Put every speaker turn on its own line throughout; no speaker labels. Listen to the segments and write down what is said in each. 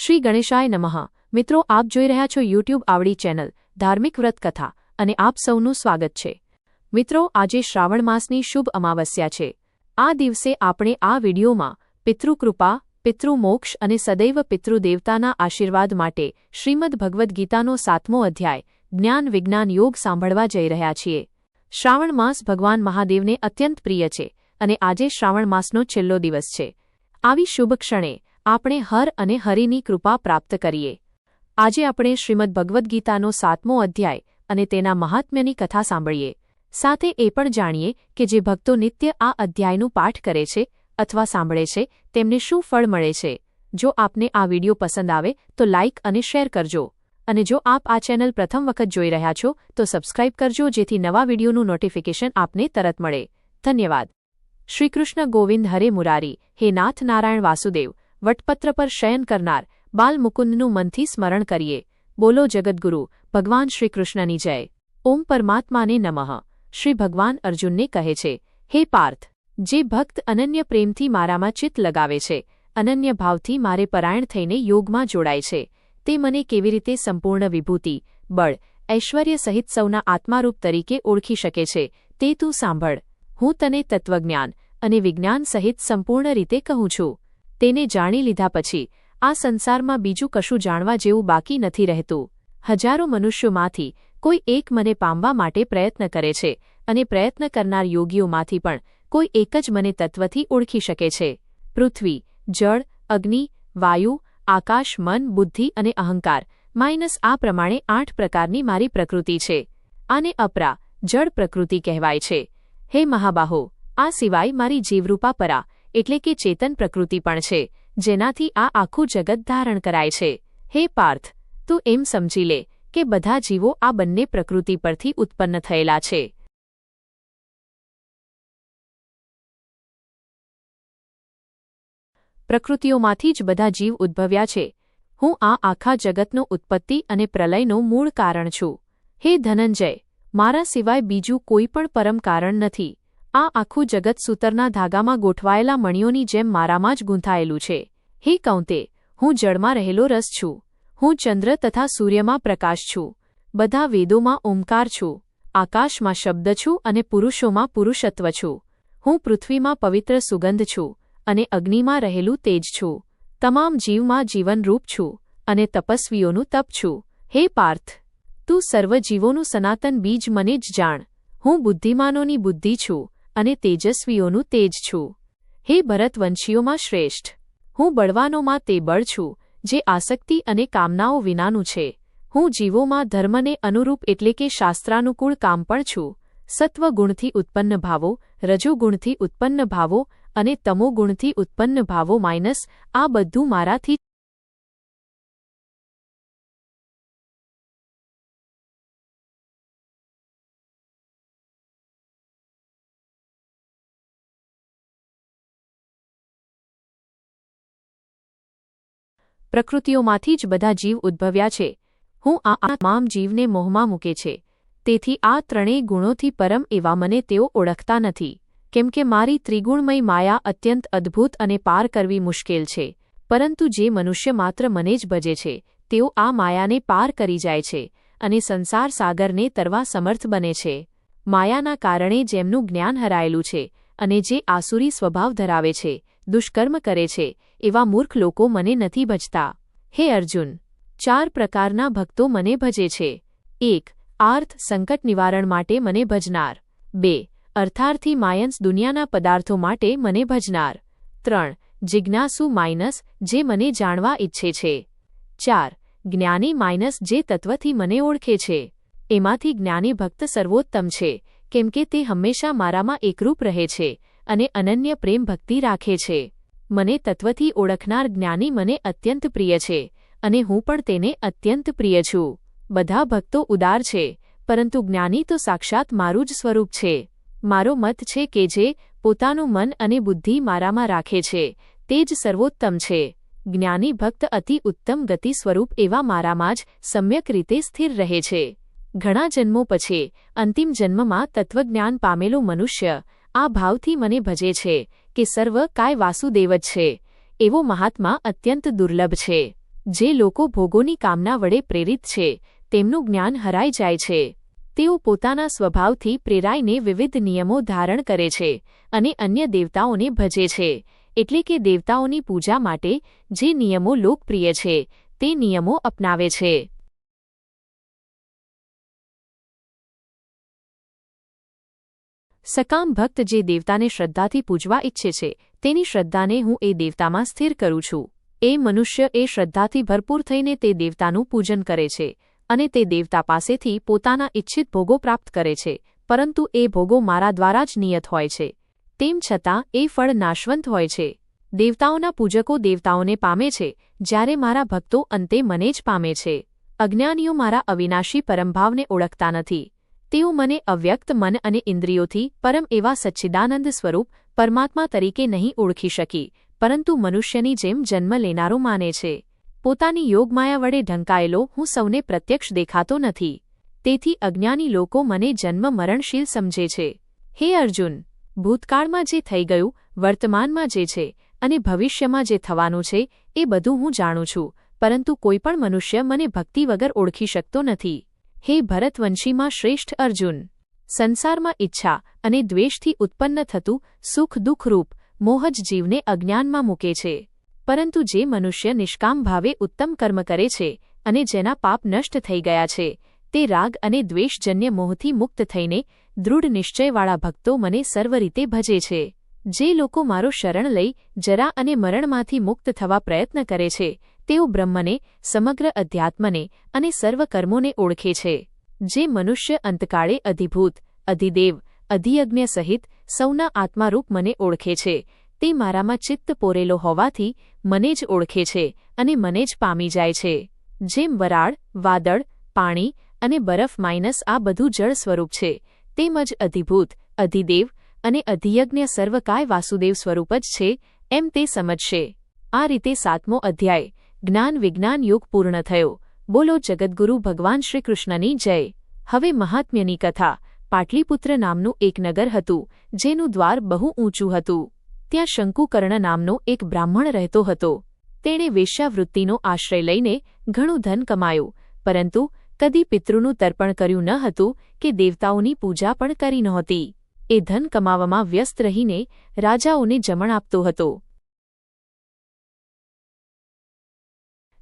શ્રી ગણેશાય નમઃ. મિત્રો, આપ જોઈ રહ્યા છો યુટ્યુબ આવડી ચેનલ, ધાર્મિક વ્રત કથા અને આપ સૌનું સ્વાગત છે. મિત્રો, આજે શ્રાવણ માસની શુભ અમાવસ્યા છે. આ દિવસે આપણે આ વિડીયોમાં પિતૃકૃપા, પિતૃમોક્ષ અને સદૈવ પિતૃદેવતાના આશીર્વાદ માટે શ્રીમદ ભગવદ્ ગીતાનો સાતમો અધ્યાય, જ્ઞાન વિજ્ઞાન યોગ સાંભળવા જઈ રહ્યા છીએ. શ્રાવણ માસ ભગવાન મહાદેવને અત્યંત પ્રિય છે, અને આજે શ્રાવણ માસનો છેલ્લો દિવસ છે. આવી શુભ ક્ષણે આપણે હર અને હરિની કૃપા પ્રાપ્ત કરીએ. આજે આપણે શ્રીમદ ભગવદ્ ગીતાનો સાતમો અધ્યાય અને તેના મહાત્મ્યની કથા સાંભળીએ. સાથે એ પણ જાણીએ કે જે ભક્તો નિત્ય આ અધ્યાયનું પાઠ કરે છે અથવા સાંભળે છે, તેમને શું ફળ મળે છે. જો આપને આ વિડિયો પસંદ આવે, તો લાઇક અને શેર કરજો. અને જો આપ આ ચેનલ પ્રથમ વખત જોઈ રહ્યા છો, તો સબસ્ક્રાઇબ કરજો જેથી નવા વિડિયોનું નોટિફિકેશન આપને તરત મળે. ધન્યવાદ. શ્રીકૃષ્ણ ગોવિંદ હરે મુરારી. હે નાથ નારાયણ વાસુદેવ. વટપત્ર પર શયન કરનાર બાલ મુકુંદનું મનથી સ્મરણ કરીએ. બોલો જગદગુરુ, ભગવાન શ્રીકૃષ્ણની જય. ઓમ પરમાત્માને નમઃ. શ્રી ભગવાન અર્જુનને કહે છે, હે પાર્થ, જે ભક્ત અનન્ય પ્રેમથી મારામાં ચિત્ત લગાવે છે, અનન્ય ભાવથી મારે પરાયણ થઈને યોગમાં જોડાય છે, તે મને કેવી રીતે સંપૂર્ણ વિભૂતિ, બળ, ઐશ્વર્ય સહિત સૌના આત્મારૂપ તરીકે ઓળખી શકે છે, તે તું સાંભળ. હું તને તત્વજ્ઞાન અને વિજ્ઞાન સહિત સંપૂર્ણ રીતે કહું છું. તેને જાણી લીધા પછી, આ સંસારમાં બીજું કશું જાણવા જેવું બાકી નથી રહેતું. હજારો મનુષ્યોમાંથી, કોઈ એક મને પામવા માટે પ્રયત્ન કરે છે, અને પ્રયત્ન કરનાર યોગીઓમાંથી પણ, કોઈ એક જ મને તત્વથી ઓળખી શકે છે. પૃથ્વી, જળ, અગ્નિ, વાયુ, આકાશ, મન, બુદ્ધિ અને અહંકાર, માઇનસ આ પ્રમાણે આઠ પ્રકારની મારી પ્રકૃતિ છે. આને અપરા, જળ પ્રકૃતિ કહેવાય છે. હે મહાબાહો, આ સિવાય મારી જીવરૂપા પરા એટલે કે ચેતન પ્રકૃતિ પણ છે, જેનાથી આ આખું જગત ધારણ કરાય છે. હે પાર્થ, તું એમ સમજી લે કે બધા જીવો આ બંને પ્રકૃતિ પરથી ઉત્પન્ન થયેલા છે. પ્રકૃતિઓમાંથી જ બધા જીવ ઉદ્ભવ્યા છે. હું આ આખા જગતનો ઉત્પત્તિ અને પ્રલયનો મૂળ કારણ છું. હે ધનંજય, મારા સિવાય બીજું કોઈ પણ પરમ કારણ નથી. આ આખું જગત સૂતરના ધાગામાં ગોઠવાયેલા મણીઓની જેમ મારામાં જ ગૂંથાયેલું છે. હે કૌંતે, હું જળમાં રહેલો રસ છું. હું ચંદ્ર તથા સૂર્યમાં પ્રકાશ છું. બધા વેદોમાં ઓમકાર છું. આકાશમાં શબ્દ છું અને પુરુષોમાં પુરુષત્વ છું. હું પૃથ્વીમાં પવિત્ર સુગંધ છું અને અગ્નિમાં રહેલું તેજ છું. તમામ જીવમાં જીવનરૂપ છું અને તપસ્વીઓનું તપ છું. હે પાર્થ, તું સર્વજીવોનું સનાતન બીજ મને જ જાણ. હું બુદ્ધિમાનોની બુદ્ધિ છું. અને તેજસ્વીઓનું તેજ છું. હે ભરતવંશીઓમાં શ્રેષ્ઠ. હું બળવાનોમાં તે બળ છું, જે આસક્તિ અને કામનાઓ વિનાનું છે. હું જીવોમાં ધર્મને અનુરૂપ એટલે કે શાસ્ત્રાનુકૂળ કામ પણ છું. સત્વગુણથી ઉત્પન્ન ભાવો, રજોગુણથી ઉત્પન્ન ભાવો અને તમોગુણથી ઉત્પન્ન ભાવો માઇનસ આ બધું મારાથી પ્રકૃતિઓમાંથી જ બધા જીવ ઉદ્ભવ્યા છે. હું આ તમામ જીવને મોહમાં મૂકે છે. તેથી આ ત્રણેય ગુણોથી પરમ એવા મને તેઓ ઓળખતા નથી. કેમ કે મારી ત્રિગુણમય માયા અત્યંત અદ્ભુત અને પાર કરવી મુશ્કેલ છે. પરંતુ જે મનુષ્ય માત્ર મને જ ભજે છે, તેઓ આ માયાને પાર કરી જાય છે અને સંસાર સાગરને તરવા સમર્થ બને છે. માયાના કારણે જેમનું જ્ઞાન હરાયેલું છે અને જે આસુરી સ્વભાવ ધરાવે છે દુષ્કર્મ કરે છે, એવા મૂર્ખ લોકો મને નથી ભજતા. હે અર્જુન, ચાર પ્રકારના ભક્તો મને ભજે છે. એક, આર્થ સંકટ નિવારણ માટે મને ભજનાર. બે, અર્થાર્થી માયન્સ દુનિયાના પદાર્થો માટે મને ભજનાર. ત્રણ, જિજ્ઞાસુ માઇનસ જે મને જાણવા ઈચ્છે છે. ચાર, જ્ઞાની માઇનસ જે તત્વથી મને ઓળખે છે. એમાંથી જ્ઞાની ભક્ત સર્વોત્તમ છે, કેમ કે તે હંમેશા મારામાં એકરૂપ રહે છે. અને અનન્ય પ્રેમ ભક્તિ રાખે છે. મને તત્વથી ઓળખનાર જ્ઞાની મને અત્યંત પ્રિય છે, અને હું પણ તેને અત્યંત પ્રિય છું. બધા ભક્તો ઉદાર છે, પરંતુ જ્ઞાની તો સાક્ષાત મારું જ સ્વરૂપ છે. મારો મત છે કે જે પોતાનું મન અને બુદ્ધિ મારામાં રાખે છે, તે જ સર્વોત્તમ છે. જ્ઞાની ભક્ત અતિ ઉત્તમ ગતિ સ્વરૂપ એવા મારામાં જ સમ્યક રીતે સ્થિર રહે છે. ઘણા જન્મો પછી, અંતિમ જન્મમાં તત્વજ્ઞાન પામેલો મનુષ્ય આ ભાવથી મને ભજે છે કે સર્વ કાય વાસુદેવ જ છે. એવો મહાત્મા અત્યંત દુર્લભ છે. જે લોકો ભોગોની કામના વડે પ્રેરિત છે, તેમનું જ્ઞાન હરાઈ જાય છે. તેઓ પોતાના સ્વભાવથી પ્રેરાઈને વિવિધ નિયમો ધારણ કરે છે અને અન્ય દેવતાઓને ભજે છે, એટલે કે દેવતાઓની પૂજા માટે જે નિયમો લોકપ્રિય છે, તે નિયમો અપનાવે છે. સકામ ભક્ત જે દેવતાને શ્રદ્ધાથી પૂજવા ઈચ્છે છે, તેની શ્રદ્ધાને હું એ દેવતામાં સ્થિર કરું છું. એ મનુષ્ય એ શ્રદ્ધાથી ભરપૂર થઈને તે દેવતાનું પૂજન કરે છે, અને તે દેવતા પાસેથી પોતાના ઇચ્છિત ભોગો પ્રાપ્ત કરે છે, પરંતુ એ ભોગો મારા દ્વારા જ નિયત હોય છે. તેમ છતાં, એ ફળ નાશવંત હોય છે. દેવતાઓના પૂજકો દેવતાઓને પામે છે, જ્યારે મારા ભક્તો અંતે મને જ પામે છે. અજ્ઞાનીઓ મારા અવિનાશી પરમભાવને ઓળખતા નથી. તેઓ મને અવ્યક્ત મન અને ઇન્દ્રિયોથી પરમ એવા સચ્ચિદાનંદ સ્વરૂપ પરમાત્મા તરીકે નહીં ઓળખી શકી, પરંતુ મનુષ્યની જેમ જન્મ લેનારો માને છે. પોતાની યોગમાયા વડે ઢંકાયેલો હું સૌને પ્રત્યક્ષ દેખાતો નથી. તેથી અજ્ઞાની લોકો મને જન્મ મરણશીલ સમજે છે. હે અર્જુન, ભૂતકાળમાં જે થઈ ગયું, વર્તમાનમાં જે છે અને ભવિષ્યમાં જે થવાનું છે, એ બધું હું જાણું છું, પરંતુ કોઈપણ મનુષ્ય મને ભક્તિ વગર ઓળખી શકતો નથી. હે ભરતવંશીમાં શ્રેષ્ઠ અર્જુન! સંસારમાં ઈચ્છા અને દ્વેષથી ઉત્પન્ન થતું સુખ દુઃખરૂપ મોહ જ જીવને અજ્ઞાનમાં મૂકે છે. પરંતુ જે મનુષ્ય નિષ્કામ ભાવે ઉત્તમ કર્મ કરે છે અને જેના પાપ નષ્ટ થઈ ગયા છે, તે રાગ અને દ્વેષજન્ય મોહથી મુક્ત થઈને દૃઢ નિશ્ચયવાળા ભક્તો મને સર્વ રીતે ભજે છે. જે લોકો મારો શરણ લઈ જરા અને મરણમાંથી મુક્ત થવા પ્રયત્ન કરે છે તેઓ બ્રહ્મને, સમગ્ર અધ્યાત્મને અને સર્વ કર્મોને ઓળખે છે. જે મનુષ્ય અંતકાળે અધિભૂત, અધિદેવ, અધિયજ્ઞ સહિત સૌના આત્મારૂપ મને ઓળખે છે. તે મારામાં ચિત્ત પોરેલો હોવાથી મને જ ઓળખે છે અને મને જ પામી જાય છે. જેમ વરાળ, વાદળ, પાણી અને બરફ માઇનસ આ બધું જળ સ્વરૂપ છે. તેમજ અધિભૂત, અધિદેવ અને અધિયજ્ઞ સર્વકાય વાસુદેવ સ્વરૂપ જ છે, એમ તે સમજશે. આ રીતે સાતમો અધ્યાય જ્ઞાન વિજ્ઞાન યુગ પૂર્ણ થયો. બોલો જગદગુરુ ભગવાન શ્રીકૃષ્ણની જય. હવે મહાત્મ્યની કથા. પાટલીપુત્ર નામનું એક નગર હતું, જેનું દ્વાર બહુ ઊંચું હતું. ત્યાં શંકુકર્ણ નામનો એક બ્રાહ્મણ રહેતો હતો. તેણે વેશ્યાવૃત્તિનો આશ્રય લઈને ઘણું ધન કમાયું, પરંતુ કદી પિતૃનું તર્પણ કર્યું ન હતું કે દેવતાઓની પૂજા પણ કરી નહોતી. એ ધન કમાવામાં વ્યસ્ત રહીને રાજાઓને જમણ આપતો હતો.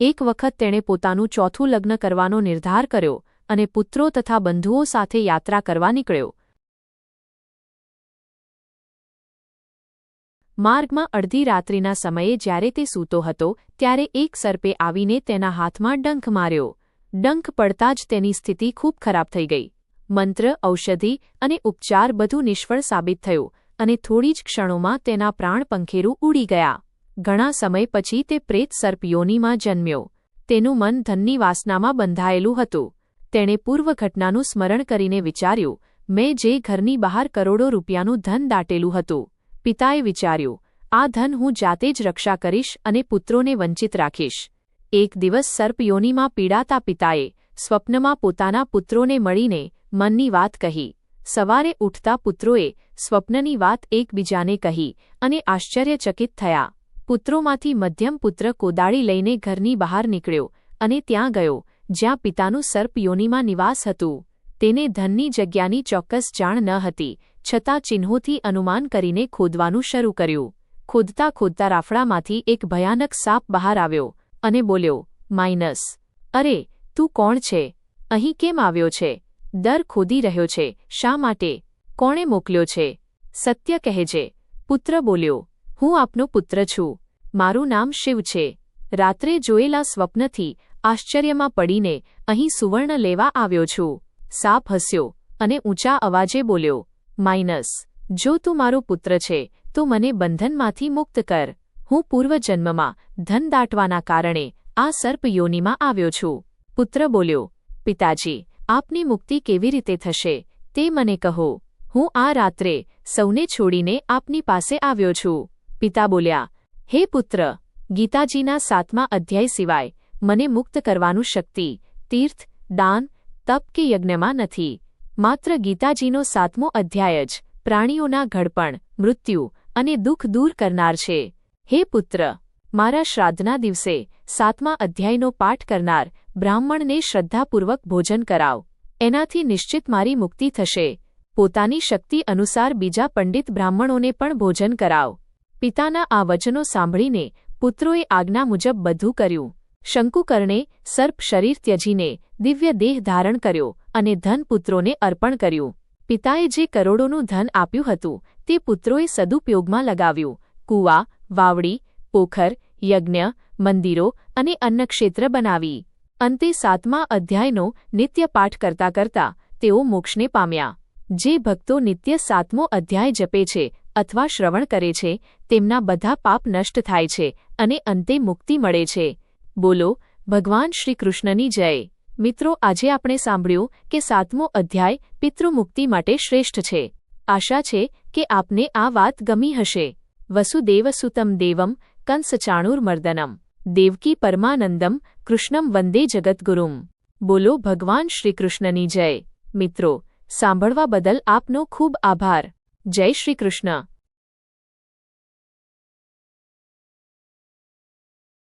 એક વખત તેણે પોતાનું ચોથું લગ્ન કરવાનો નિર્ધાર કર્યો અને પુત્રો તથા બંધુઓ સાથે યાત્રા કરવા નીકળ્યો. માર્ગમાં અડધી રાત્રિના સમયે જ્યારે તે સૂતો હતો, ત્યારે એક સર્પે આવીને તેના હાથમાં ડંખ માર્યો. ડંખ પડતા જ તેની સ્થિતિ ખૂબ ખરાબ થઈ ગઈ. મંત્ર, ઔષધિ અને ઉપચાર બધું નિષ્ફળ સાબિત થયું અને થોડી જ ક્ષણોમાં તેના પ્રાણ પંખેરું ઉડી ગયા. ઘણા સમય પછી તે પ્રેત સર્પ યોનીમાં જન્મ્યો. તેનું મન ધનની વાસનામાં બંધાયેલું હતું. તેણે પૂર્વ ઘટનાનું સ્મરણ કરીને વિચાર્યું, મેં જે ઘરની બહાર કરોડો રૂપિયાનું ધન દાટેલું હતું. પિતાએ વિચાર્યું, આ ધન હું જાતે જ રક્ષા કરીશ અને પુત્રોને વંચિત રાખીશ. એક દિવસ સર્પયોનીમાં પીડાતા પિતાએ સ્વપ્નમાં પોતાના પુત્રોને મળીને મનની વાત કહી. સવારે ઉઠતા પુત્રોએ સ્વપ્નની વાત એકબીજાને કહી અને આશ્ચર્યચકિત થયા. પુત્રોમાંથી મધ્યમ પુત્ર કોદાળી લઈને ઘરની બહાર નીકળ્યો અને ત્યાં ગયો, જ્યાં પિતાનું સર્પ યોનિમાં નિવાસ હતું. તેને ધનની જગ્યાની ચોક્કસ જાણ ન હતી, છતાં ચિહ્નોથી અનુમાન કરીને ખોદવાનું શરૂ કર્યું. ખોદતા ખોદતા રાફડામાંથી એક ભયાનક સાપ બહાર આવ્યો અને બોલ્યો, માઇનસ. અરે, તું કોણ છે? અહીં કેમ આવ્યો છે? દર ખોદી રહ્યો છે. શા માટે? કોણે મોકલ્યો છે? સત્ય કહેજે પુત્ર બોલ્યો હું આપનો પુત્ર છું. મારું નામ શિવ છે. રાત્રે જોયેલા સ્વપ્નથી આશ્ચર્યમાં પડીને અહીં સુવર્ણ લેવા આવ્યો છું. સાપ હસ્યો અને ઊંચા અવાજે બોલ્યો, માઇનસ, જો તું મારો પુત્ર છે, તો મને બંધનમાંથી મુક્ત કર. હું પૂર્વજન્મમાં ધન દાટવાના કારણે આ સર્પ યોનિમાં આવ્યો છું. પુત્ર બોલ્યો, પિતાજી, આપની મુક્તિ કેવી રીતે થશે તે મને કહો. હું આ રાત્રે સૌને છોડીને આપની પાસે આવ્યો છું. પિતા બોલ્યા, હે પુત્ર, ગીતાજીના સાતમા અધ્યાય સિવાય મને મુક્ત કરવાનું શક્તિ, તીર્થ, દાન, તપ કે યજ્ઞમાં નથી. માત્ર ગીતાજીનો સાતમો અધ્યાય જ પ્રાણીઓના ઘડપણ, મૃત્યુ અને દુઃખ દૂર કરનાર છે. હે પુત્ર, મારા શ્રાદ્ધના દિવસે સાતમા અધ્યાયનો પાઠ કરનાર બ્રાહ્મણને શ્રદ્ધાપૂર્વક ભોજન કરાવ. એનાથી નિશ્ચિત મારી મુક્તિ થશે. પોતાની શક્તિ અનુસાર બીજા પંડિત બ્રાહ્મણોને પણ ભોજન કરાવ. પિતાના આ વચનો સાંભળીને પુત્રોએ આજ્ઞા મુજબ બધું કર્યું. શંકુકર્ણે સર્પ શરીર ત્યજીને દિવ્ય દેહ ધારણ કર્યો અને ધન પુત્રોને અર્પણ કર્યું. પિતાએ જે કરોડોનું ધન આપ્યું હતું તે પુત્રોએ સદુપયોગમાં લગાવ્યું. કૂવા, વાવડી, પોખર, યજ્ઞ, મંદિરો અને અન્નક્ષેત્ર બનાવી. અંતે સાતમા અધ્યાયનો નિત્ય પાઠ કરતા કરતા તેઓ મોક્ષને પામ્યા. જે ભક્તો નિત્ય સાતમો અધ્યાય જપે છે અથવા શ્રવણ કરે છે, તેમના બધા પાપ નષ્ટ થાય છે અને અંતે મુક્તિ મળે છે. બોલો, ભગવાન શ્રીકૃષ્ણની જય. મિત્રો, આજે આપણે સાંભળ્યું કે સાતમો અધ્યાય પિતૃમુક્તિ માટે શ્રેષ્ઠ છે. આશા છે કે આપને આ વાત ગમી હશે. વસુદેવસુતમ દેવમ કંસચાણુર્મર્દનમ. દેવકી પરમાનંદમ કૃષ્ણમ વંદે જગદગુરુમ. બોલો, ભગવાન શ્રીકૃષ્ણની જય. મિત્રો, સાંભળવા બદલ આપનો ખૂબ આભાર. જય શ્રી કૃષ્ણ.